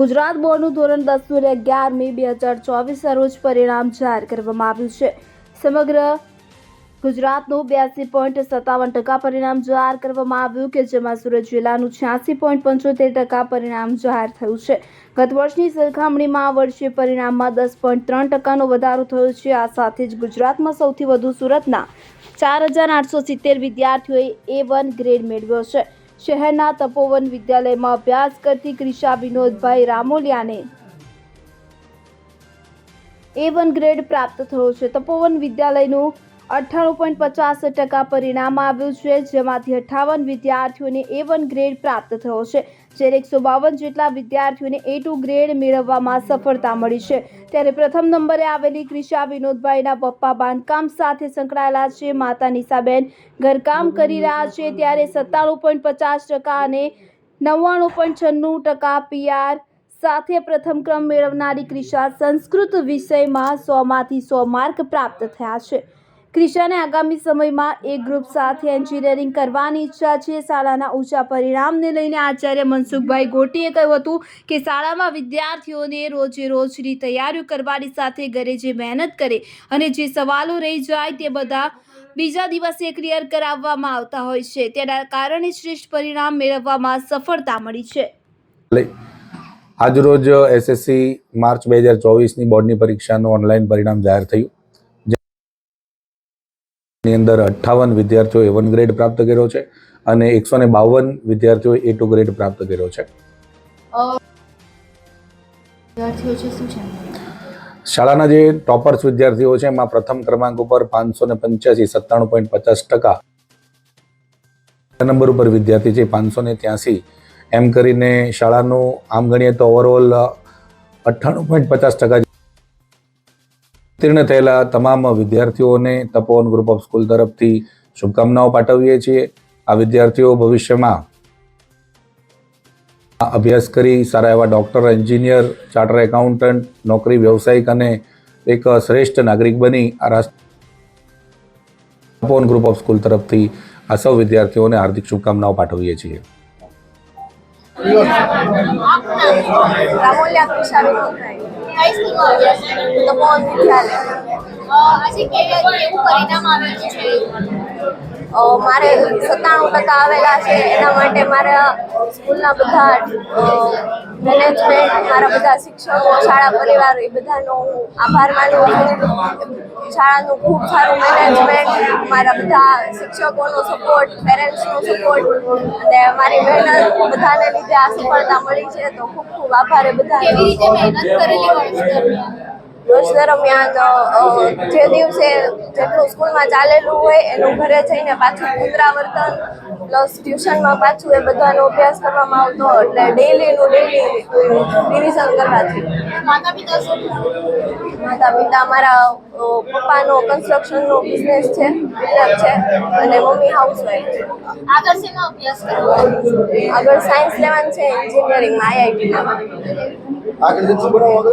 ગુજરાત બોર્ડનું ધોરણ દસનું અને અગિયારમી બે હજાર ચોવીસના રોજ પરિણામ જાહેર કરવામાં આવ્યું છે. સમગ્ર ગુજરાતનું બ્યાસી પોઈન્ટ સત્તાવન ટકા પરિણામ જાહેર કરવામાં આવ્યું કે જેમાં સુરત જિલ્લાનું છ્યાસી પોઈન્ટ પંચોતેર ટકા પરિણામ જાહેર થયું છે. ગત વર્ષની સરખામણીમાં આ વર્ષે પરિણામમાં દસ પોઈન્ટ ત્રણ ટકાનો વધારો થયો છે. આ સાથે જ ગુજરાતમાં સૌથી વધુ સુરતના ચાર હજાર આઠસો સિત્તેર વિદ્યાર્થીઓએ એ વન ગ્રેડ મેળવ્યો છે. શહેરના તપોવન વિદ્યાલયમાં અભ્યાસ કરતી ક્રિશા વિનોદભાઈ રામોલિયાને એ વન ગ્રેડ પ્રાપ્ત થયો છે. તપોવન વિદ્યાલયનું અઠ્ઠાણું પોઈન્ટ પચાસ ટકા પરિણામ આવ્યું છે, જેમાંથી અઠ્ઠાવન વિદ્યાર્થીઓને એ વન ગ્રેડ પ્રાપ્ત થયો છે. જ્યારે એકસો બાવન જેટલા વિદ્યાર્થીઓને એ ટુ ગ્રેડ મેળવવામાં સફળતા મળી છે. ત્યારે પ્રથમ નંબરે આવેલી ક્રિશા વિનોદભાઈના પપ્પા બાંધકામ સાથે સંકળાયેલા છે. માતા નિશાબેન ઘરકામ કરી રહ્યા છે. ત્યારે સત્તાણું પોઈન્ટ પચાસ ટકા અને નવ્વાણું પોઈન્ટ છન્નું ટકા પીઆર સાથે પ્રથમ ક્રમ મેળવનારી ક્રિશા સંસ્કૃત વિષયમાં સોમાંથી સો માર્ક પ્રાપ્ત થયા છે. ક્રિશાને આગામી સમયમાં એ ગ્રુપ સાથે એન્જિનિયરિંગ કરવાની ઈચ્છા છે. શાળાના ઊંચા પરિણામને લઈને આચાર્ય મનસુખભાઈ ગોટીએ કહ્યું હતું કે શાળામાં વિદ્યાર્થીઓને રોજે રોજની તૈયારીઓ કરવાની સાથે ઘરે જે મહેનત કરે અને જે સવાલો રહી જાય તે બધા બીજા દિવસે ક્લિયર કરાવવામાં આવતા હોય છે. તેના કારણે શ્રેષ્ઠ પરિણામ મેળવવામાં સફળતા મળી છે. આજરોજ એસએસસી માર્ચ બે હજાર ચોવીસની બોર્ડની પરીક્ષાનું ઓનલાઈન પરિણામ જાહેર થયું. જેની અંદર અઠ્ઠાવન વિદ્યાર્થીઓ એ વન ગ્રેડ પ્રાપ્ત કર્યો છે અને એકસો ને બાવન વિદ્યાર્થીઓ એ ટુ ગ્રેડ પ્રાપ્ત કર્યો છે. શાળાના જે ટોપર્સ વિદ્યાર્થીઓ છે એમાં પ્રથમ ક્રમાંક ઉપર પાંચસો ને પંચ્યાસી સત્તાણું પોઈન્ટ પચાસ ટકા નંબર ઉપર વિદ્યાર્થી છે પાંચસો ને ત્યાસી. એમ કરીને શાળાનું આમ ગણીએ તો ઓવરઓલ અઠ્ઠાણું પોઈન્ટ પચાસ ટકા ઉત્તીર્ણ થયેલા તમામ વિદ્યાર્થીઓને તપોવન ગ્રુપ ઓફ સ્કૂલ તરફથી શુભકામનાઓ પાઠવીએ છીએ. આ વિદ્યાર્થીઓ ભવિષ્યમાં અભ્યાસ કરી સારા એવા ડૉક્ટર એન્જિનિયર ચાર્ટર એકાઉન્ટન્ટ નોકરી વ્યવસાયિક અને એક શ્રેષ્ઠ નાગરિક બની આ રાષ્ટ્ર તપોવન ગ્રુપ ઓફ સ્કૂલ તરફથી આ સૌ વિદ્યાર્થીઓને હાર્દિક શુભકામનાઓ પાઠવીએ છીએ. રામોલ્યા કઈ સ્કૂલમાં અભ્યાસ કરો તપોવન વિદ્યાલય અ, આજે કેવું પરિણામ આવ્યું છે? મારે સત્તાણું ટકા આવેલા છે. એના માટે મારા સ્કૂલના બધા મેનેજમેન્ટ મારા બધા શિક્ષકો, શાળા પરિવાર, એ બધાનો હું આભાર માનું શાળાનું ખૂબ સારું મેનેજમેન્ટ મારા બધા શિક્ષકોનો સપોર્ટ પેરેન્ટ્સનો સપોર્ટ અને મારી મહેનત બધાને લીધે આ સફળતા મળી છે. તો ખૂબ ખૂબ આભાર બધા કેવી રીતે મહેનત કરેલી હોય? વર્ષ દરમિયાન જે દિવસે જેટલું સ્કૂલમાં ચાલેલું હોય એનું ઘરે જઈને પાછું પુનરાવર્તન પ્લસ ટ્યુશનમાં પાછું એ બધાનો અભ્યાસ કરવામાં આવતો એટલે ડેઈલીનું ડેઈલી રિવિઝન કરવાથી. માતા પિતા શું માતા પિતા મારા પપ્પાનો કન્સ્ટ્રક્શનનો બિઝનેસ છે બિલ્ડર છે અને મમ્મી હાઉસવાઈફ છે. આગળ શેમાં અભ્યાસ કરો આગળ સાયન્સ લેવાનું છે એન્જિનિયરિંગમાં આઈઆઈટીમાં આગળ શું માંગો